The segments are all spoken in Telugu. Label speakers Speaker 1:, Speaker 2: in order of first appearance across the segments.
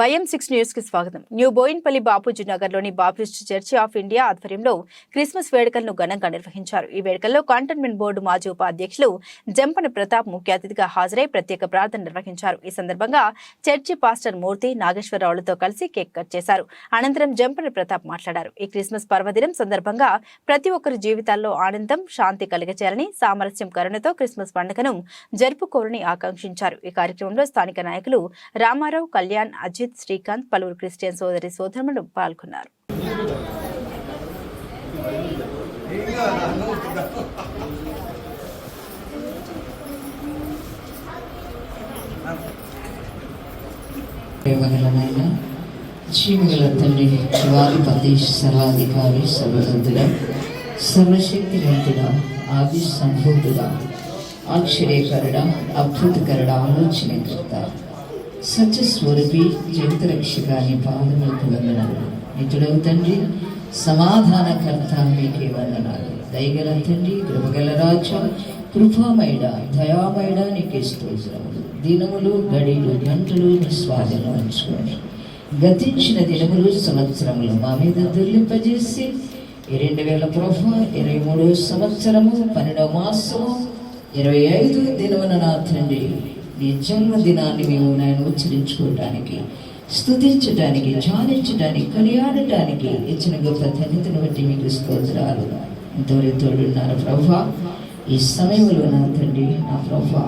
Speaker 1: వైఎం సిక్స్ న్యూస్కి స్వాగతం. న్యూ బోయిన్పల్లి బాపూజీ నగర్లోని బాప్టిస్ట్ చర్చి ఆఫ్ ఇండియా ఆధ్వర్యంలో క్రిస్మస్ వేడుకలను ఘనంగా నిర్వహించారు. ఈ వేడుకల్లో కంటోన్మెంట్ బోర్డు మాజీ ఉపాధ్యక్షులు జంపన ప్రతాప్ ముఖ్య అతిథిగా హాజరై ప్రత్యేక ప్రార్థన నిర్వహించారు. ఈ సందర్భంగా చర్చి పాస్టర్ మూర్తి నాగేశ్వరరావులతో కలిసి కేక్ కట్ చేశారు. అనంతరం జంపన ప్రతాప్ మాట్లాడారు. ఈ క్రిస్మస్ పర్వదినం సందర్భంగా ప్రతి ఒక్కరి జీవితాల్లో ఆనందం శాంతి కలిగచేయాలని సామరస్యం కరుణతో క్రిస్మస్ పండుగను జరుపుకోవాలని ఆకాంక్షించారు. ఈ కార్యక్రమంలో స్థానిక నాయకులు రామారావు కళ్యాణ్ అజిత్ శ్రీకాంత్ పలువురు క్రిస్టియన్ సోదరి సోదరులు పాల్గొన్నారు.
Speaker 2: ప్రేమగలమైన జీవగల తండ్రి శివాధిపతి సర్వాధికారి సర్వసంతుడ సర్వశక్తివంతుడ ఆది సంభూతుడ ఆశ్చర్యకరుడ అద్భుతకరుడ ఆలోచనకర్త సత్యస్వరూపి జగత రక్షకాన్ని పాదములకు వందనాలు. నిత్యుడవు తండ్రి సమాధానకర్త మీకే వందనాలు. దయగల తండ్రి కృపగల రాజ కృపామైడ దయామైడ నీకే స్తోత్రములు. దినములు గడిలు గంటలు నీ స్వాధీనం ఉంచుకొని గతించిన దినములు సంవత్సరములు మా మీద దుర్లింపజేసి రెండు వేల ప్రభ ఇరవై మూడో సంవత్సరము పన్నెండవ మాసము ఇరవై ఐదు దినమున నా తండ్రి నీ జన్మదినాన్ని మేము నేను ఉచ్చరించుకోవటానికి స్థుతించడానికి ధ్యానించడానికి కొనియాడటానికి ఇచ్చిన గొప్ప ధన్యతను బట్టి మీకు స్తోత్రాలు. ఎంతవరకు తోడున్నారు ప్రభా ఈ సమయంలో నా తండ్రి నా ప్రభా.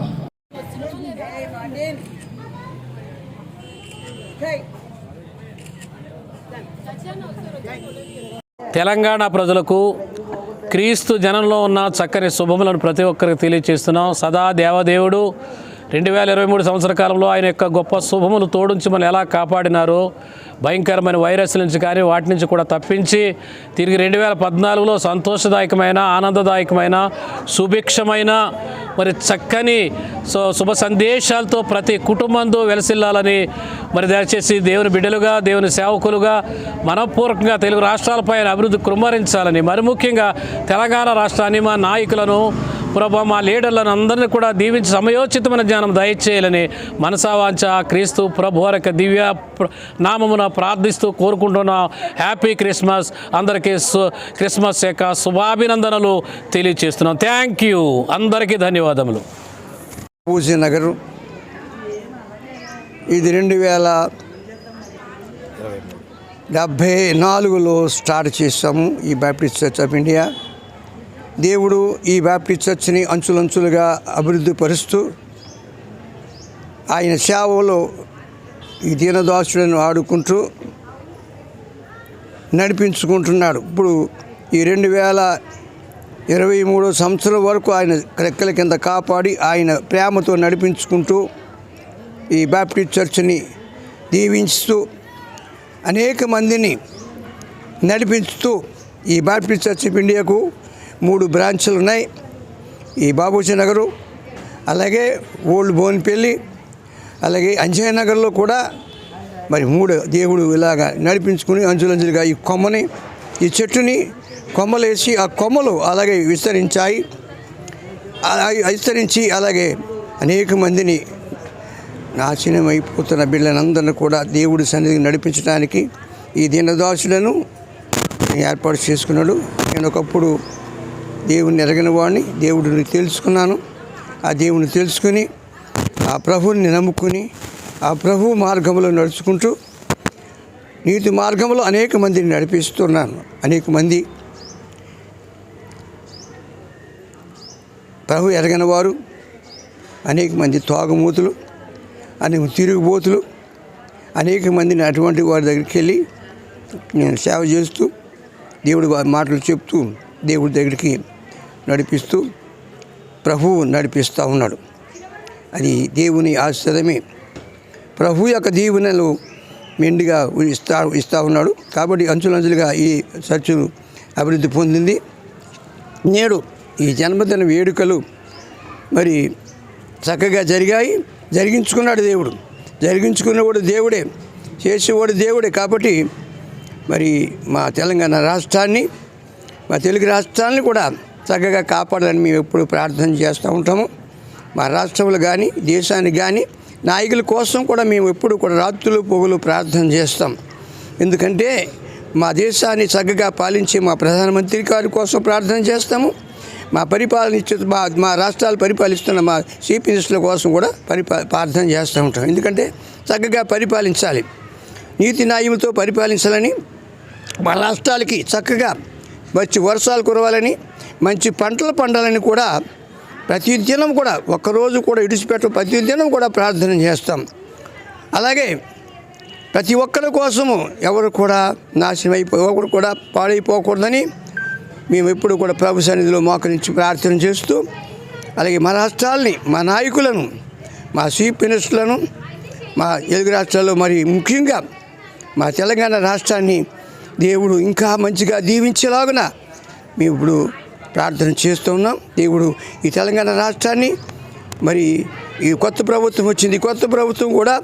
Speaker 3: తెలంగాణ ప్రజలకు క్రీస్తు జనంలో ఉన్న చక్కని శుభములను ప్రతి ఒక్కరికి తెలియజేస్తున్నాం సదా దేవదేవుడు రెండు వేల ఇరవై మూడు సంవత్సర కాలంలో ఆయన యొక్క గొప్ప శుభములు తోడుంచి మనం ఎలా కాపాడినారో భయంకరమైన వైరస్ నుంచి కానీ వాటి నుంచి కూడా తప్పించి తిరిగి రెండు వేల పద్నాలుగులో సంతోషదాయకమైన ఆనందదాయకమైన సుభిక్షమైన మరి చక్కని సో శుభ సందేశాలతో ప్రతి కుటుంబంతో వెలసిల్లాలని మరి దయచేసి దేవుని బిడ్డలుగా దేవుని సేవకులుగా మనపూర్వకంగా తెలుగు రాష్ట్రాలపై అభివృద్ధి కృమ్మరించాలని మరి ముఖ్యంగా తెలంగాణ రాష్ట్రాన్ని మా నాయకులను ప్రభా మా లీడర్లను అందరినీ కూడా దీవించి సమయోచితమైన జ్ఞానం దయచేయాలని మనసావాంచ క్రీస్తు ప్రభు యొక్క దివ్య నామమున ప్రార్థిస్తూ కోరుకుంటున్నాం. Happy Christmas. అందరికీ సు క్రిస్మస్ యొక్క శుభాభినందనలు తెలియజేస్తున్నాం థ్యాంక్ యూ. అందరికీ ధన్యవాదములు.
Speaker 4: పూజ నగరు. ఇది రెండు వేల డెబ్భై నాలుగులో స్టార్ట్ చేసాము ఈ బ్యాప్టిస్ట్ చర్చ్ ఆఫ్ ఇండియా. దేవుడు ఈ బ్యాప్టిస్ట్ చర్చ్ని అంచులంచులుగా అభివృద్ధి పరుస్తూ ఆయన సేవలో ఈ దీనదాసులను ఆడుకుంటూ నడిపించుకుంటున్నాడు. ఇప్పుడు ఈ రెండు వేల ఇరవై మూడో సంవత్సరం వరకు ఆయన రెక్కల కింద కాపాడి ఆయన ప్రేమతో నడిపించుకుంటూ ఈ బ్యాప్టిస్ట్ చర్చ్ని దీవించుతూ అనేక మందిని నడిపించుతూ ఈ బ్యాప్టిస్ట్ చర్చ్ ఆఫ్ ఇండియాకు మూడు బ్రాంచ్లు ఉన్నాయి. ఈ బాబూజీ నగరు అలాగే ఓల్డ్ బోన్పల్లి అలాగే అంజయ్య నగర్లో కూడా మరి మూడు దేవుడు ఇలాగా నడిపించుకుని అంచులంచులుగా ఈ కొమ్మని ఈ చెట్టుని కొమ్మలేసి ఆ కొమ్మలు అలాగే విస్తరించాయి. విస్తరించి అలాగే అనేక మందిని నాశనమైపోతున్న బిడ్డలందరినీ కూడా దేవుడి సన్నిధికి నడిపించడానికి ఈ దీనదాసులను ఏర్పాటు చేసుకున్నాడు. నేను ఒకప్పుడు దేవుని ఎరగిన వాడిని దేవుడిని తెలుసుకున్నాను ఆ దేవుని తెలుసుకుని ఆ ప్రభువుని నమ్ముకుని ఆ ప్రభు మార్గంలో నడుచుకుంటూ నీతి మార్గంలో అనేక మందిని నడిపిస్తున్నాను. అనేక మంది. ప్రభు ఎరగిన వారు అనేక మంది తోగమూతులు అనేక తిరుగుబోతులు అనేక మందిని అటువంటి వారి దగ్గరికి వెళ్ళి నేను సేవ చేస్తూ దేవుడి వారి మాటలు చెప్తూ దేవుడి దగ్గరికి నడిపిస్తూ ప్రభువు నడిపిస్తూ ఉన్నాడు. అది దేవుని ఆశ్చర్యమే ప్రభు యొక్క దీవెనలు మెండుగా ఇస్తా ఇస్తూ ఉన్నాడు. కాబట్టి అంచులంచులుగా ఈ చర్చు అభివృద్ధి పొందింది. నేడు ఈ జన్మదిన వేడుకలు మరి చక్కగా జరిగాయి. జరిగించుకున్నాడు దేవుడు. జరిగించుకున్నవాడు దేవుడే. చేసేవాడు దేవుడే. కాబట్టి మరి మా తెలంగాణ రాష్ట్రాన్ని మా తెలుగు రాష్ట్రాన్ని కూడా చక్కగా కాపాడాలని మేము ఎప్పుడు ప్రార్థన చేస్తూ ఉంటాము. మా రాష్ట్రంలో కానీ దేశానికి కానీ నాయకుల కోసం కూడా మేము ఎప్పుడు కూడా రాత్రులు పొగులు ప్రార్థన చేస్తాం. ఎందుకంటే మా దేశాన్ని చక్కగా పాలించే మా ప్రధానమంత్రి గారి కోసం ప్రార్థన చేస్తాము. మా పరిపాలన మా మా రాష్ట్రాలు పరిపాలిస్తున్న మా చీఫ్ మినిస్టర్ల కోసం కూడా పరిపా ప్రార్థన చేస్తూ ఉంటాం. ఎందుకంటే చక్కగా పరిపాలించాలి. నీతి న్యాయంతో పరిపాలించాలని మా రాష్ట్రాలకి చక్కగా మంచి వర్షాలు కురవాలని మంచి పంటలు పండాలని కూడా ప్రతి దినం కూడా ఒక్కరోజు కూడా ఇడిచిపెట్ట ప్రతి దినం కూడా ప్రార్థన చేస్తాం. అలాగే ప్రతి ఒక్కరి కోసము ఎవరు కూడా నాశనం అయిపో ఒకరు కూడా పాడైపోకూడదని మేము ఎప్పుడు కూడా ప్రభు సన్నిధిలో మోకరించి ప్రార్థన చేస్తూ అలాగే మా రాష్ట్రాలని మా నాయకులను మా చీఫ్ మినిస్టర్లను మా తెలుగు రాష్ట్రాల్లో మరి ముఖ్యంగా మా తెలంగాణ రాష్ట్రాన్ని దేవుడు ఇంకా మంచిగా దీవించేలాగున మేము ఇప్పుడు ప్రార్థన చేస్తూ ఉన్నాం. దేవుడు ఈ తెలంగాణ రాష్ట్రాన్ని మరి ఈ కొత్త ప్రభుత్వం వచ్చింది. కొత్త ప్రభుత్వం కూడా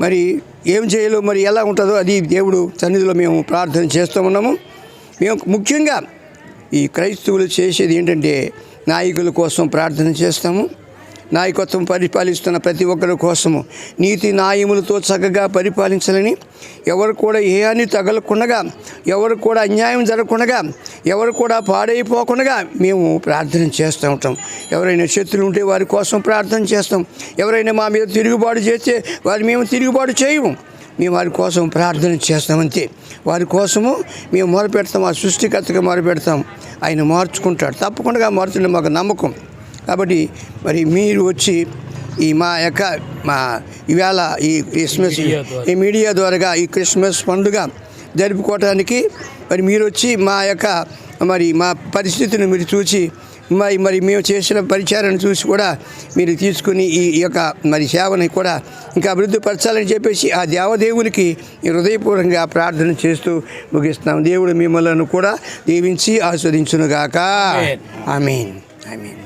Speaker 4: మరి ఏం చేయాలో మరి ఎలా ఉంటుందో అది దేవుడు సన్నిధిలో మేము ప్రార్థన చేస్తూ ఉన్నాము. మేము ముఖ్యంగా ఈ క్రైస్తవులు చేసేది ఏంటంటే నాయకుల కోసం ప్రార్థన చేస్తాము. నాయకత్వం పరిపాలిస్తున్న ప్రతి ఒక్కరి కోసము నీతి న్యాయములతో చక్కగా పరిపాలించాలని ఎవరు కూడా ఏ అని తగలకుండగా ఎవరు కూడా అన్యాయం జరగకుండా ఎవరు కూడా పాడైపోకుండా మేము ప్రార్థన చేస్తూ ఉంటాం. ఎవరైనా శత్రులు ఉంటే వారి కోసం ప్రార్థన చేస్తాం. ఎవరైనా మా మీద తిరుగుబాటు చేస్తే వారి మేము తిరుగుబాటు చేయము. మేము వారి కోసం ప్రార్థన చేస్తాం అంతే. వారి కోసము మేము మొరపెడతాం ఆ సృష్టికర్తగా మొరపెడతాం. ఆయన మార్చుకుంటాడు. తప్పకుండా మారుతుండే మాకు నమ్మకం. కాబట్టి మరి మీరు వచ్చి ఈ మా యొక్క మా ఈవేళ ఈ క్రిస్మస్ ఈ మీడియా ద్వారా. ఈ క్రిస్మస్ పండుగ జరుపుకోవటానికి మరి మీరు వచ్చి మా యొక్క మరి మా పరిస్థితిని మీరు చూసి మరి మరి మేము చేసిన పరిచారాన్ని చూసి కూడా మీరు తీసుకుని ఈ యొక్క మరి సేవని కూడా ఇంకా అభివృద్ధి పరచాలని చెప్పేసి ఆ దేవదేవునికి హృదయపూర్వకంగా ప్రార్థన చేస్తూ ముగిస్తున్నాం. దేవుడు మిమ్మల్ని కూడా దీవించి ఆస్వాదించునుగాక. ఆమీన్. ఆమీన్.